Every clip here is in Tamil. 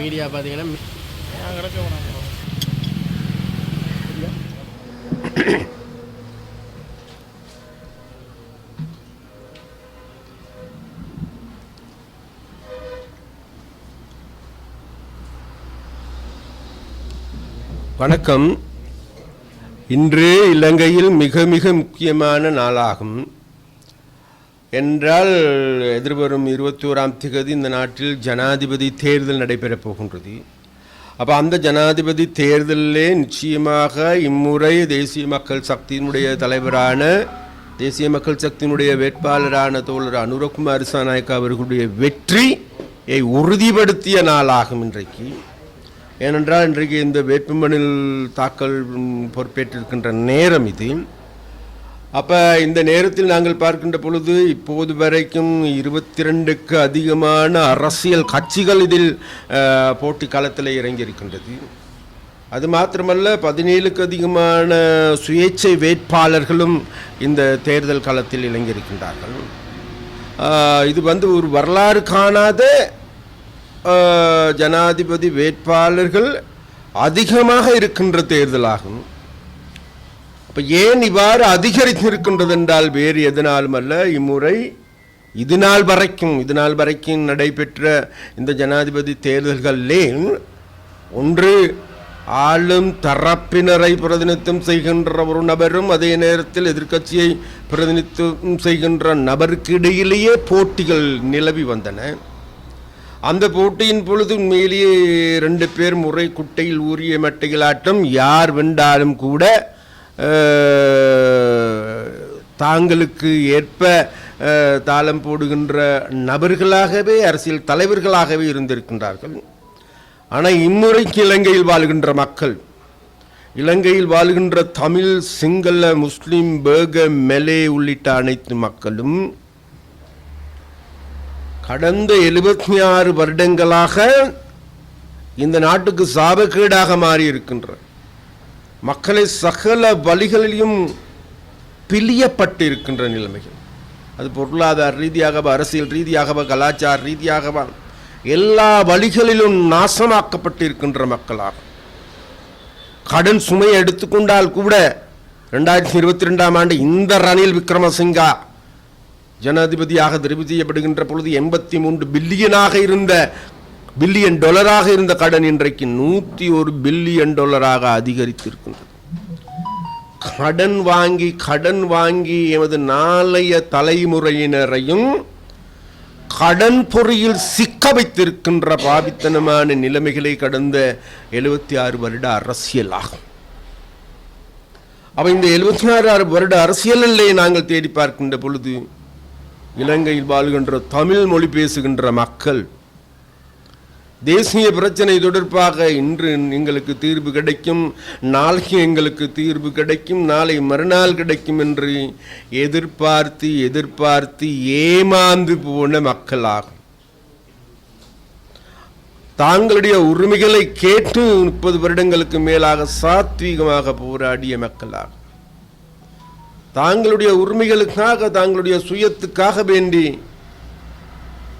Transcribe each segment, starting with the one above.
மீடியா பார்த்தீங்கன்னா கிடக்க வணக்கம். இன்று இலங்கையில் மிக மிக முக்கியமான நாளாகும். என்றால் எதிர்வரும் இருபத்தி ஓராம் திகதி இந்த நாட்டில் ஜனாதிபதி தேர்தல் நடைபெறப் போகின்றது. அப்போ அந்த ஜனாதிபதி தேர்தலிலே நிச்சயமாக இம்முறை தேசிய மக்கள் சக்தியினுடைய தலைவரான தேசிய மக்கள் சக்தியினுடைய வேட்பாளரான தோழர் அனுரகுமார் சாநாயக்கா அவர்களுடைய வெற்றியை உறுதிப்படுத்திய நாளாகும் இன்றைக்கு. ஏனென்றால் இன்றைக்கு இந்த வேட்புமனில் தாக்கல் பொறுப்பேற்றிருக்கின்ற நேரம் இது. அப்போ இந்த நேரத்தில் நாங்கள் பார்க்கின்ற பொழுது இப்போது வரைக்கும் இருபத்தி ரெண்டுக்கு அதிகமான அரசியல் கட்சிகள் இதில் போட்டி களத்தில் இறங்கியிருக்கின்றது. அது மாத்திரமல்ல பதினேழுக்கு அதிகமான சுயேட்சை வேட்பாளர்களும் இந்த தேர்தல் காலத்தில் இறங்கியிருக்கின்றார்கள். இது வந்து ஒரு வரலாறு காணாத ஜனாதிபதி வேட்பாளர்கள் அதிகமாக இருக்கின்ற தேர்தலாகும். அப்போ ஏன் இவ்வாறு அதிகரித்திருக்கின்றது என்றால் வேறு எதனாலும் அல்ல இம்முறை இது நாள் வரைக்கும் இது நாள் வரைக்கும் நடைபெற்ற இந்த ஜனாதிபதி தேர்தல்களிலே ஒன்று ஆளும் தரப்பினரை பிரதிநிதித்துவம் செய்கின்ற ஒரு நபரும் அதே நேரத்தில் எதிர்க்கட்சியை பிரதிநிதித்துவம் செய்கின்ற நபருக்கு இடையிலேயே போட்டிகள் நிலவி வந்தன. அந்த போட்டியின் பொழுது உண்மையிலேயே ரெண்டு பேர் முறை குட்டையில் ஊறிய மட்டைகளாட்டம் யார் வென்றாலும் கூட தாங்களுக்கு ஏற்ப தாளம் போடுகின்ற நபர்களாகவே அரசியல் தலைவர்களாகவே இருந்திருக்கின்றார்கள். ஆனால் இம்முறைக்கு இலங்கையில் வாழ்கின்ற மக்கள் இலங்கையில் வாழ்கின்ற தமிழ் சிங்கள முஸ்லிம் பேக மெலே உள்ளிட்ட அனைத்து மக்களும் கடந்த எழுபத்தி ஆறு வருடங்களாக இந்த நாட்டுக்கு சாபக்கேடாக மாறி இருக்கின்ற மக்களை சகல வழிகளிலும் பிழியப்பட்டு இருக்கின்ற நிலைமைகள். அது பொருளாதார ரீதியாகவோ அரசியல் ரீதியாகவோ கலாச்சார ரீதியாகவோ எல்லா வழிகளிலும் நாசமாக்கப்பட்டு இருக்கின்ற மக்களாகும். கடன் சுமையை எடுத்துக்கொண்டால் கூட ரெண்டாயிரத்தி இருபத்தி ரெண்டாம் ஆண்டு இந்த ரணில் விக்ரமசிங்கா ஜனாதிபதியாக தெரிவு செய்யப்படுகின்ற பொழுது எண்பத்தி மூன்று பில்லியனாக இருந்த பில்லியன் டாலராக இருந்த கடன் இன்றைக்கு நூற்றி ஒரு பில்லியன் டாலராக அதிகரித்திருக்கின்றது. கடன் வாங்கி கடன் வாங்கி எமது நாளைய தலைமுறையினரையும் கடன் பொறியில் சிக்க வைத்திருக்கின்ற பாவித்தனமான நிலைமைகளை கடந்த எழுபத்தி ஆறு வருட அரசியல் ஆகும். அவை இந்த எழுபத்தி ஆறு வருட அரசியலிலே நாங்கள் தேடி பார்க்கின்ற பொழுது இலங்கையில் வாழ்கின்ற தமிழ் மொழி பேசுகின்ற மக்கள் தேசிய பிரச்சனை தொடர்பாக இன்று எங்களுக்கு தீர்வு கிடைக்கும் நாளைக்கு எங்களுக்கு தீர்வு கிடைக்கும் நாளை மறுநாள் கிடைக்கும் என்று எதிர்பார்த்து எதிர்பார்த்து ஏமாந்து போன மக்களாகும். தாங்களுடைய உரிமைகளை கேட்டு முப்பது வருடங்களுக்கு மேலாக சாத்வீகமாக போராடிய மக்களாகும். தாங்களுடைய உரிமைகளுக்காக தாங்களுடைய சுயத்துக்காக வேண்டி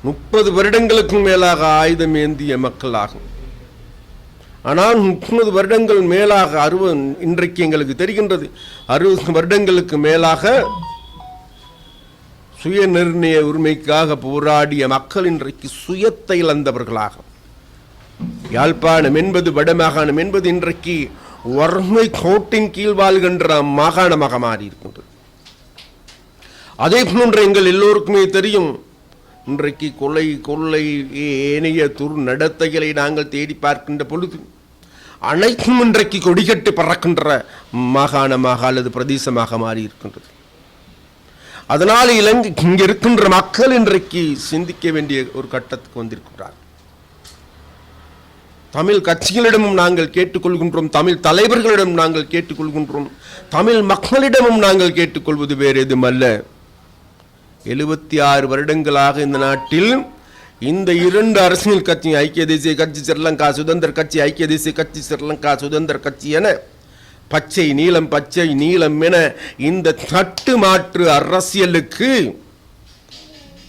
முப்பது வருடங்களுக்கும் மேலாக ஆயுதம் ஏந்திய மக்களாகும். ஆனால் முப்பது வருடங்கள் மேலாக அறுபது இன்றைக்கு எங்களுக்கு தெரிகின்றது. அறுபது வருடங்களுக்கு மேலாக சுய நிர்ணய உரிமைக்காக போராடிய மக்கள் இன்றைக்கு சுயத்தை இழந்தவர்களாகும் யாழ்ப்பாணம் என்பது வடமாகாணம் என்பது இன்றைக்கு வறுமை கோட்டின் கீழ் வாழ்கின்ற மாகாணமாக மாறி இருக்கின்றது அதே போன்று எங்கள் எல்லோருக்குமே தெரியும் இன்றைக்கு கொலை கொள்ளை ஏனைய துர் நடத்தைகளை நாங்கள் தேடி பார்க்கின்ற பொழுது அனைத்தும் இன்றைக்கு கொடிகட்டு பறக்கின்ற மாகாணமாக அல்லது பிரதேசமாக மாறி இருக்கின்றது அதனால் இலங்கை இங்கே இருக்கின்ற மக்கள் இன்றைக்கு சிந்திக்க வேண்டிய ஒரு கட்டத்துக்கு வந்திருக்கின்றார். தமிழ் கட்சிகளிடமும் நாங்கள் கேட்டுக்கொள்கின்றோம் தமிழ் தலைவர்களிடம் நாங்கள் கேட்டுக்கொள்கின்றோம் தமிழ் மக்களிடமும் நாங்கள் கேட்டுக்கொள்வது வேறு எதுவுமல்ல எழுபத்தி ஆறு வருடங்களாக இந்த நாட்டில் இந்த இரண்டு அரசியல் கட்சி ஐக்கிய தேசிய கட்சி ஸ்ரீலங்கா சுதந்திர கட்சி ஐக்கிய தேசிய கட்சி ஸ்ரீலங்கா சுதந்திர கட்சி என பச்சை நீளம் பச்சை நீளம் என இந்த தட்டு மாற்று அரசியலுக்கு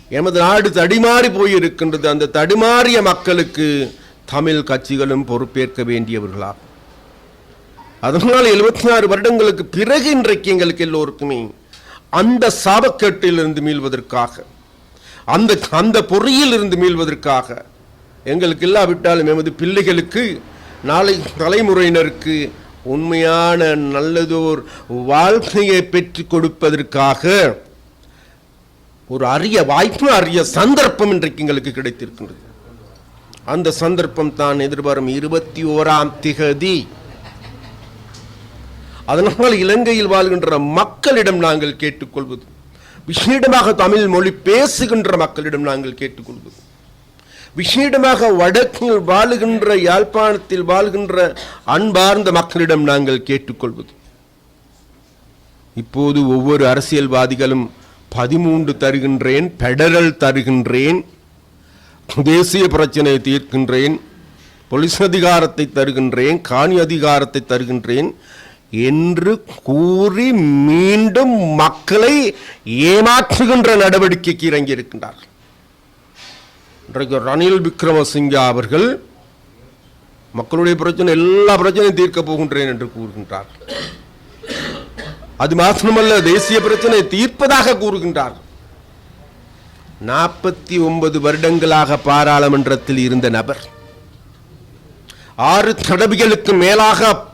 எமது நாடு தடிமாறி போயிருக்கின்றது. அந்த தடுமாறிய மக்களுக்கு தமிழ் கட்சிகளும் பொறுப்பேற்க வேண்டியவர்களாகும். அதனால் எழுபத்தி ஆறு வருடங்களுக்கு பிறகு இன்றைக்கு எங்களுக்கு எல்லோருக்குமே அந்த சாபக்கேட்டிலிருந்து மீள்வதற்காக அந்த அந்த பொறியில் இருந்து மீள்வதற்காக எங்களுக்கு இல்லாவிட்டாலும் எமது பிள்ளைகளுக்கு நாளை தலைமுறையினருக்கு உண்மையான நல்லதோர் வாழ்க்கையை பெற்றுக் கொடுப்பதற்காக ஒரு அரிய வாய்ப்பு அரிய சந்தர்ப்பம் இன்றைக்கு எங்களுக்கு கிடைத்திருக்கின்றது. அந்த சந்தர்ப்பம் தான் எதிர்வரும் இருபத்தி ஓராம் திகதி அதனால் இலங்கையில் வாழ்கின்ற மக்களிடம் நாங்கள் கேட்டுக்கொள்வது. விசேடமாக தமிழ் மொழி பேசுகின்ற மக்களிடம் நாங்கள் கேட்டுக்கொள்வது. விஷயமாக வடக்கில் வாழுகின்ற யாழ்ப்பாணத்தில் வாழ்கின்ற அன்பார்ந்த மக்களிடம் நாங்கள் கேட்டுக்கொள்வது. இப்போது ஒவ்வொரு அரசியல்வாதிகளும் பதிமூன்று தருகின்றேன் பெடரல் தருகின்றேன் தேசிய பிரச்சனையை தீர்க்கின்றேன் போலீஸ் அதிகாரத்தை தருகின்றேன் காணி அதிகாரத்தை தருகின்றேன் என்று கூறி மீண்டும் மக்களை ஏமாற்றுகின்ற நடவடிக்கைக்கு இறங்கியிருக்கின்றார்கள். இன்றைக்கு ரணில் விக்ரமசிங்கா அவர்கள் மக்களுடைய பிரச்சனை எல்லா பிரச்சனையும் தீர்க்கப் போகின்றேன் என்று கூறுகின்றார். அது மாத்திரமல்ல தேசிய பிரச்சனை தீர்ப்பதாக கூறுகின்றார். நாற்பத்தி ஒன்பது வருடங்களாக பாராளுமன்றத்தில் இருந்த நபர் ஆறு தடவைகளுக்கு மேலாக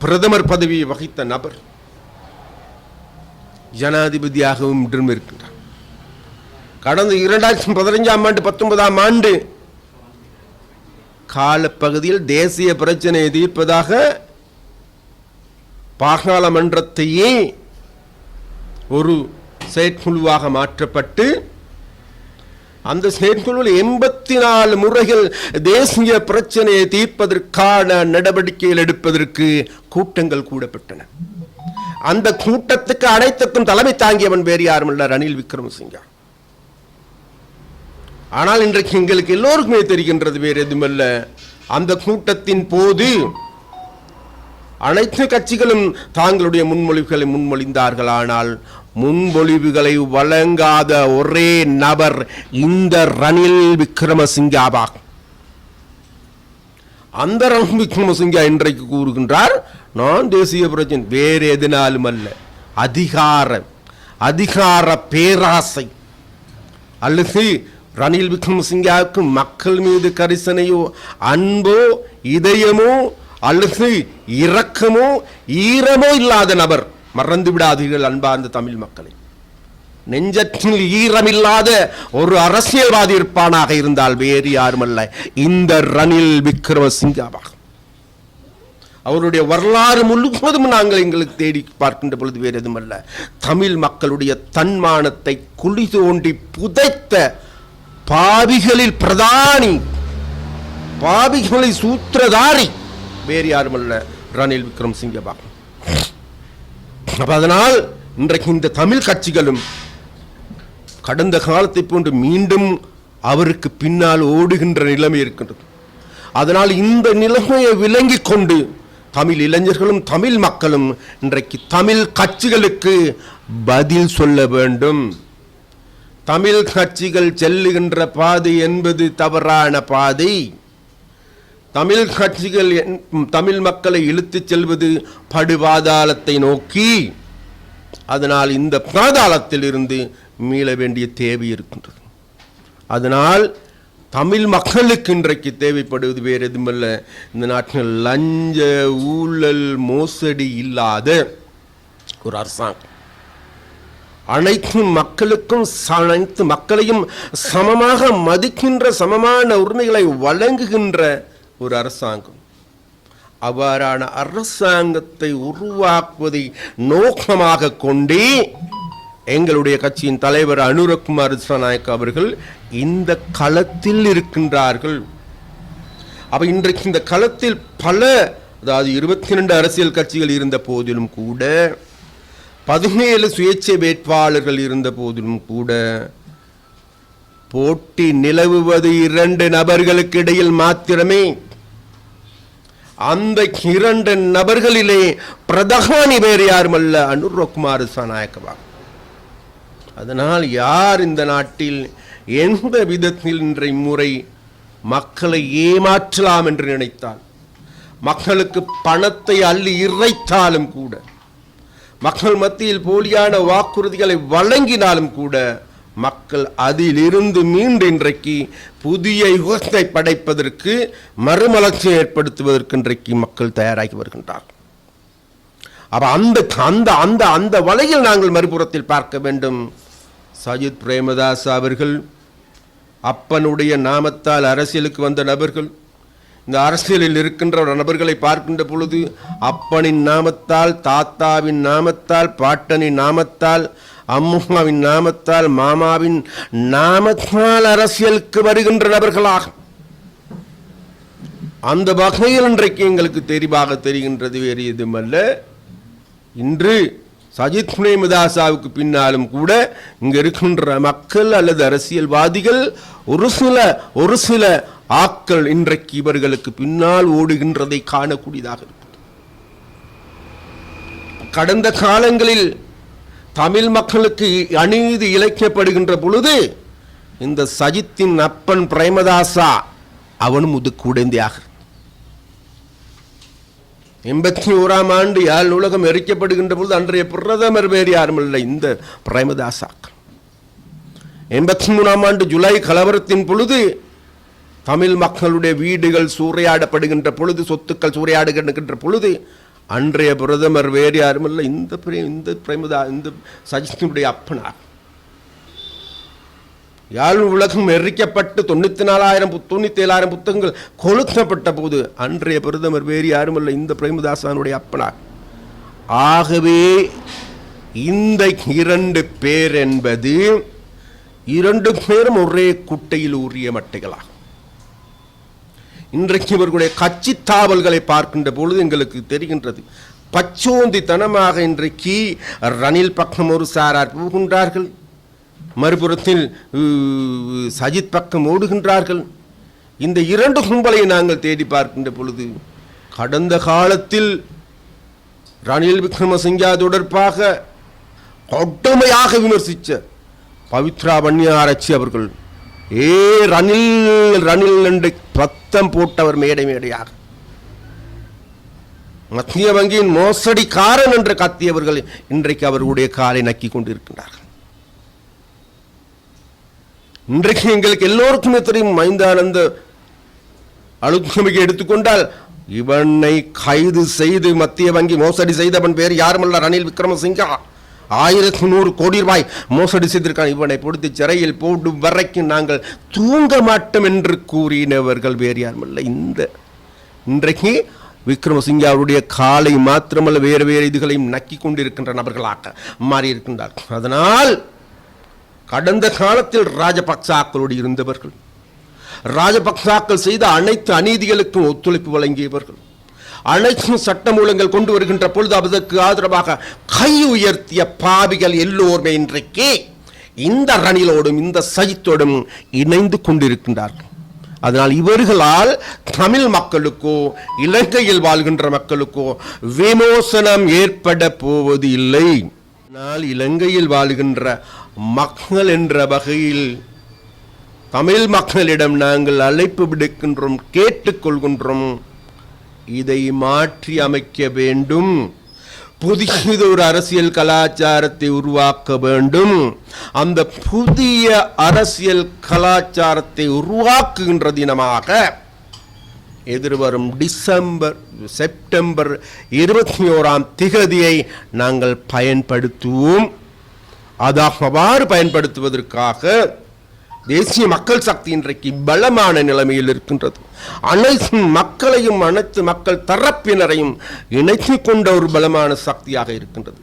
பிரதமர் பதவியை வகித்த நபர் ஜனாதிபதியாகவும் இன்றும் இருக்கின்றார் கடந்த இரண்டாயிரத்தி பதினைஞ்சாம் ஆண்டு பத்தொன்பதாம் ஆண்டு காலப்பகுதியில் தேசிய பிரச்சனையை தீர்ப்பதாக பாராளுமன்றத்தையே ஒரு செயற்குழுவாக மாற்றப்பட்டு அந்த செயற்குழுவில் எண்பத்தி நாலு முறைகள் தேசிய பிரச்சனையை தீர்ப்பதற்கான நடவடிக்கைகள் எடுப்பதற்கு கூட்டங்கள் கூடப்பட்டன. அந்த கூட்டத்துக்கு அனைத்துக்கும் தலைமை தாங்கியவன் வேறு யாரும் இல்லை ரணில் விக்ரமசிங்கா. ஆனால் இன்றைக்கு எங்களுக்கு எல்லோருக்குமே தெரிகின்றது வேறு எதுவுமல்ல அந்த கூட்டத்தின் போது அனைத்து கட்சிகளும் தாங்களுடைய முன்மொழிவுகளை முன்மொழிந்தார்கள். ஆனால் முன்மொழிவுகளை வழங்காத ஒரே நபர் இந்த ரணில் விக்ரமசிங்காவாகும். அந்த ரணில் விக்ரமசிங்கா இன்றைக்கு கூறுகின்றார் நான் தேசிய பிரச்சனை வேறு எதனாலும் அல்ல. அதிகார அதிகார பேராசை. அல்லது ரணில் விக்ரமசிங்காவுக்கு மக்கள் மீது கரிசனையோ அன்போ இதயமோ அல்லது இரக்கமோ ஈரமோ இல்லாத நபர். மறந்து விடாதீர்கள் அன்பார்ந்த தமிழ் மக்களை. நெஞ்சத்தில் ஈரமில்லாத ஒரு அரசியல்வாதி இருப்பானாக இருந்தால் வேறு யாருமல்ல. இந்த ரணில் விக்ரமசிங்காவாக. அவருடைய வரலாறு முழுவதும் நாங்கள் எங்களுக்கு தேடி பார்க்கின்ற பொழுது வேறு எதுவுமல்ல தமிழ் மக்களுடைய தன்மானத்தை குழி தோண்டி புதைத்த பாவிகளில் பிரதானி பாவிகளை சூத்திரதாரி வேறு யாருமல்ல ரணில் விக்ரம் சிங்கபாகம் அப்போ அதனால் இன்றைக்கு இந்த தமிழ் கட்சிகளும் கடந்த காலத்தை போன்று மீண்டும் அவருக்கு பின்னால் ஓடுகின்ற நிலைமை இருக்கின்றது. அதனால் இந்த நிலைமையை விளங்கி கொண்டு தமிழ் இளைஞர்களும் தமிழ் மக்களும் இன்றைக்கு தமிழ் கட்சிகளுக்கு பதில் சொல்ல வேண்டும். தமிழ் கட்சிகள் செல்லுகின்ற பாதை என்பது தவறான பாதை. தமிழ் கட்சிகள் என்- தமிழ் மக்களை இழுத்துச் செல்வது படுபாதாளத்தை நோக்கி. அதனால் இந்த பாதாளத்தில் இருந்து மீள வேண்டிய தேவை இருக்கின்றது. அதனால் தமிழ் மக்களுக்கு இன்றைக்கு தேவைப்படுவது வேறு எதுவுமல்ல. இந்த நாட்டில் லஞ்ச ஊழல் மோசடி இல்லாத ஒரு அரசாங்கம். அனைத்து மக்களுக்கும் ச- அனைத்து மக்களையும் சமமாக மதிக்கின்ற சமமான உரிமைகளை வழங்குகின்ற ஒரு அரசாங்கம். அவ்வாறான அரசாங்கத்தை உருவாக்குவதை நோக்கமாக கொண்டே எங்களுடைய கட்சியின் தலைவர் அனுரகுமார் நாயக் அவர்கள் இந்த களத்தில் இருக்கின்றார்கள். அப்ப இன்றைக்கு இந்த களத்தில் பல அதாவது இருபத்தி ரெண்டு அரசியல் கட்சிகள் இருந்த போதிலும் கூட பதினேழு சுயேட்சை வேட்பாளர்கள் இருந்த போதிலும் கூட போட்டி நிலவுவது இரண்டு நபர்களுக்கு இடையில் மாத்திரமே அந்த இரண்டு நபர்களிலே பிரதானி வேறு யாருமல்ல? அனுரகுமார் சநாயக்கவா அதனால் யார் இந்த நாட்டில் எந்த விதத்தில் இன்றைய முறை மக்களை ஏமாற்றலாம் என்று நினைத்தால் மக்களுக்கு பணத்தை அள்ளி இறைத்தாலும் கூட மக்கள் மத்தியில் போலியான வாக்குறுதிகளை வழங்கினாலும் கூட மக்கள் அதிலிருந்து மீண்டு இன்றைக்கு புதிய யுகத்தை படைப்பதற்கு மறுமலர்ச்சி ஏற்படுத்துவதற்கு இன்றைக்கு மக்கள் தயாராகி வருகின்றார். அப்ப அந்த அந்த அந்த அந்த வலையில் நாங்கள் மறுபுறத்தில் பார்க்க வேண்டும். சஜித் பிரேமதாஸ் அவர்கள் அப்பனுடைய நாமத்தால் அரசியலுக்கு வந்த நபர்கள் இந்த அரசியலில் இருக்கின்ற நபர்களை பார்க்கின்ற பொழுது அப்பனின் நாமத்தால் தாத்தாவின் நாமத்தால் பாட்டனின் நாமத்தால் அம்மாவின் நாமத்தால் மாமாவின் நாமத்தால் அரசியலுக்கு வருகின்ற நபர்களாகும் அந்த வகையில் இன்றைக்கு எங்களுக்கு தெரிவாக தெரிகின்றது வேறு எதுவுமல்ல. இன்று சஜித் பிரேமதாசாவுக்கு பின்னாலும் கூட இங்கே இருக்கின்ற மக்கள் அல்லது அரசியல்வாதிகள் ஒரு சில ஒரு சில ஆக்கள் இன்றைக்கு இவர்களுக்கு பின்னால் ஓடுகின்றதை காணக்கூடியதாக இருக்கிறது கடந்த காலங்களில் தமிழ் மக்களுக்கு அநீதி இழைக்கப்படுகின்ற பொழுது இந்த சஜித்தின் அப்பன் பிரேமதாசா அவனும் முதுக்குடைந்தையாக எண்பத்தி ஓராம் ஆண்டு யாழ் நூலகம் எரிக்கப்படுகின்ற பொழுது அன்றைய பிரதமர் வேறு யாருமில்லை இந்த பிரேமதாசாக்கள். எண்பத்தி மூணாம் ஆண்டு ஜூலை கலவரத்தின் பொழுது தமிழ் மக்களுடைய வீடுகள் சூறையாடப்படுகின்ற பொழுது சொத்துக்கள் சூறையாடுகின்ற பொழுது அன்றைய பிரதமர் வேறு யாருமில்லை இந்த பிரேம் இந்த பிரேமதா இந்த சஜித்தினுடைய அப்பனார். யாழ் உலகம் எரிக்கப்பட்டு தொண்ணூத்தி நாலாயிரம் தொண்ணூத்தி ஏழாயிரம் புத்தகங்கள் கொளுத்தப்பட்ட போது அன்றைய பிரதமர் வேறு யாருமல்ல இந்த பிரேமதாசானுடைய அப்பனார். ஆகவே இந்த இரண்டு பேர் என்பது இரண்டு பேரும் ஒரே குட்டையில் ஊறிய மட்டைகளாகும். இன்றைக்கு இவர்களுடைய கட்சி தாவல்களை பார்க்கின்ற பொழுது எங்களுக்கு தெரிகின்றது. பச்சோந்தித்தனமாக இன்றைக்கு ரணில் பக்கம் ஒரு சாரார் போகின்றார்கள். மறுபுறத்தில் சஜித் பக்கம் ஓடுகின்றார்கள். இந்த இரண்டு கும்பலை நாங்கள் தேடி பார்க்கின்ற பொழுது கடந்த காலத்தில் ரணில் விக்ரமசிங்கா தொடர்பாக கொடுமையாக விமர்சித்த பவித்ரா பன்னியாரச்சி அவர்கள் ஏ ரணில் ரணில் என்று சத்தம் போட்டவர் மேடை மேடையாக. மத்திய வங்கியின் மோசடிக்காரன் என்று கத்தியவர்கள் இன்றைக்கு அவர்களுடைய காலை நக்கி கொண்டிருக்கின்றார்கள். இன்றைக்கு எங்களுக்கு எல்லோருக்குமே தெரியும் மைந்தானந்த அழுத்தமிகை எடுத்துக்கொண்டால் இவனை கைது செய்து மத்திய வங்கி மோசடி செய்தவன் பேர் யாருமல்ல ரணில் விக்ரமசிங்கா. ஆயிரத்தி நூறு கோடி ரூபாய் மோசடி செய்திருக்கான். இவனை பொடுத்து சிறையில் போடும் வரைக்கும் நாங்கள் தூங்க மாட்டோம் என்று கூறினவர்கள் வேறு யாருமல்ல. இந்த இன்றைக்கு விக்ரமசிங்காவுடைய காலை மாத்திரமல்ல வேறு வேறு இதுகளையும் நக்கி கொண்டிருக்கின்ற நபர்களாக மாறி இருக்கின்றார்கள் அதனால் கடந்த காலத்தில் ராஜபக்சாக்களோடு இருந்தவர்கள் ராஜபக்சாக்கள் செய்த அனைத்து அநீதிகளுக்கும் ஒத்துழைப்பு வழங்கியவர்கள் அனைத்தும் சட்டமூலங்கள் கொண்டு வருகின்ற பொழுது அதற்கு ஆதரவாக கை உயர்த்திய பாவிகள் எல்லோருமே இன்றைக்கு இந்த ரணிலோடும் இந்த சஜித்தோடும் இணைந்து கொண்டிருக்கின்றார்கள். அதனால் இவர்களால் தமிழ் மக்களுக்கோ இலங்கையில் வாழ்கின்ற மக்களுக்கோ விமோசனம் ஏற்பட போவது இல்லை. ஆனால் இலங்கையில் வாழ்கின்ற மக்கள் என்ற வகையில் தமிழ் மக்களிடம் நாங்கள் அழைப்பு விடுக்கின்றோம் கேட்டுக்கொள்கின்றோம். இதை மாற்றி அமைக்க வேண்டும். ஒரு அரசியல் கலாச்சாரத்தை உருவாக்க வேண்டும். அந்த புதிய அரசியல் கலாச்சாரத்தை உருவாக்குகின்ற தினமாக எதிர்வரும் டிசம்பர் செப்டம்பர் இருபத்தி ஓராம் திகதியை நாங்கள் பயன்படுத்துவோம். அதாகவாறு பயன்படுத்துவதற்காக தேசிய மக்கள் சக்தி இன்றைக்கு பலமான நிலைமையில் இருக்கின்றது. அனைத்து மக்களையும் அனைத்து மக்கள் தரப்பினரையும் இணைத்து கொண்ட ஒரு பலமான சக்தியாக இருக்கின்றது.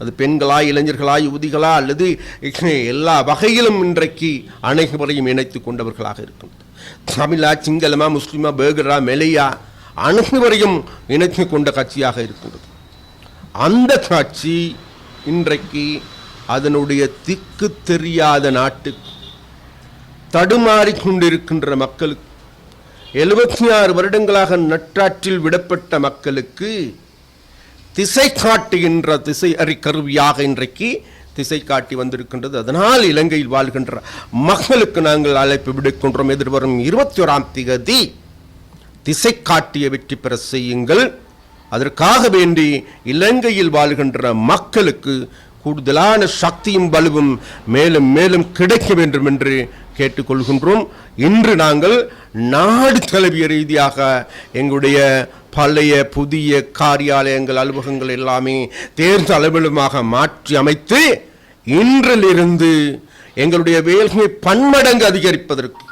அது பெண்களா இளைஞர்களா யுவதிகளா அல்லது எல்லா வகையிலும் இன்றைக்கு அனைவரையும் இணைத்து கொண்டவர்களாக இருக்கின்றது. தமிழா சிங்களமா முஸ்லீமா பேகரா மெலையா அனைவரையும் இணைத்து கொண்ட கட்சியாக இருக்கின்றது. அந்த காட்சி இன்றைக்கு அதனுடைய திக்கு தெரியாத நாட்டுக்கு தடுமாறிக் கொண்டிருக்கின்ற மக்களுக்கு எழுபத்தி ஆறு வருடங்களாக நற்றாற்றில் விடப்பட்ட மக்களுக்கு திசை காட்டுகின்ற திசை அறி கருவியாக இன்றைக்கு திசை காட்டி வந்திருக்கின்றது. அதனால் இலங்கையில் வாழ்கின்ற மக்களுக்கு நாங்கள் அழைப்பு விடுக்கின்றோம். எதிர்வரும் இருபத்தி ஓராம் திகதி திசை காட்டிய வெற்றி பெற செய்யுங்கள். அதற்காக வேண்டி இலங்கையில் வாழ்கின்ற மக்களுக்கு கூடுதலான சக்தியும் வலுவும் மேலும் மேலும் கிடைக்க வேண்டும் என்று கேட்டுக்கொள்கின்றோம். இன்று நாங்கள் நாடு தழுவிய ரீதியாக எங்களுடைய பழைய புதிய காரியாலயங்கள் அலுவலகங்கள் எல்லாமே தேர்ந்த அலுவலகமாக மாற்றி அமைத்து இன்றிலிருந்து எங்களுடைய வேலையை பன்மடங்கு அதிகரிப்பதற்கு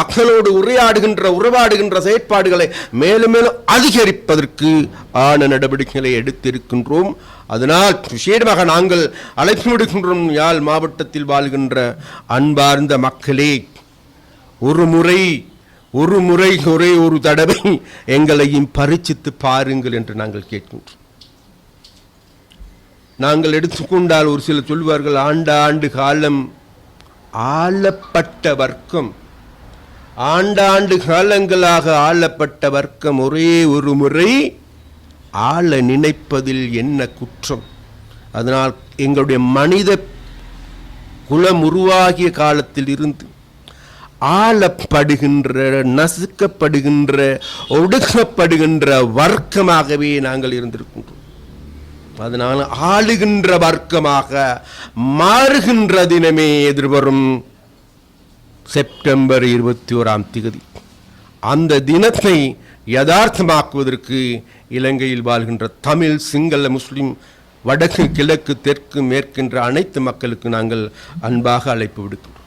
மக்களோடு உரையாடுகின்ற உறவாடுகின்ற செயற்பாடுகளை மேலும் மேலும் அதிகரிப்பதற்கு ஆன நடவடிக்கைகளை எடுத்திருக்கின்றோம். அதனால் விசேடமாக நாங்கள் அழைப்பு விடுக்கின்றோம். யாழ் மாவட்டத்தில் வாழ்கின்ற அன்பார்ந்த மக்களே ஒரு முறை ஒரு முறை ஒரே ஒரு தடவை எங்களையும் பரிச்சித்து பாருங்கள் என்று நாங்கள் கேட்கின்றோம். நாங்கள் எடுத்துக்கொண்டால் ஒரு சிலர் சொல்வார்கள் ஆண்டு ஆண்டு காலம் ஆளப்பட்ட வர்க்கம் ஆண்டாண்டு காலங்களாக ஆளப்பட்ட வர்க்கம் ஒரே ஒரு முறை ஆள நினைப்பதில் என்ன குற்றம்? அதனால் எங்களுடைய மனித குலம் உருவாகிய காலத்தில் இருந்து ஆளப்படுகின்ற நசுக்கப்படுகின்ற ஒடுக்கப்படுகின்ற வர்க்கமாகவே நாங்கள் இருந்திருக்கின்றோம். அதனால் ஆளுகின்ற வர்க்கமாக மாறுகின்ற தினமே எதிர்வரும் செப்டம்பர் இருபத்தி ஓராம் திகதி. அந்த தினத்தை யதார்த்தமாக்குவதற்கு இலங்கையில் வாழ்கின்ற தமிழ் சிங்கள முஸ்லிம் வடக்கு கிழக்கு தெற்கு மேற்கின்ற அனைத்து மக்களுக்கு நாங்கள் அன்பாக அழைப்பு விடுக்கின்றோம்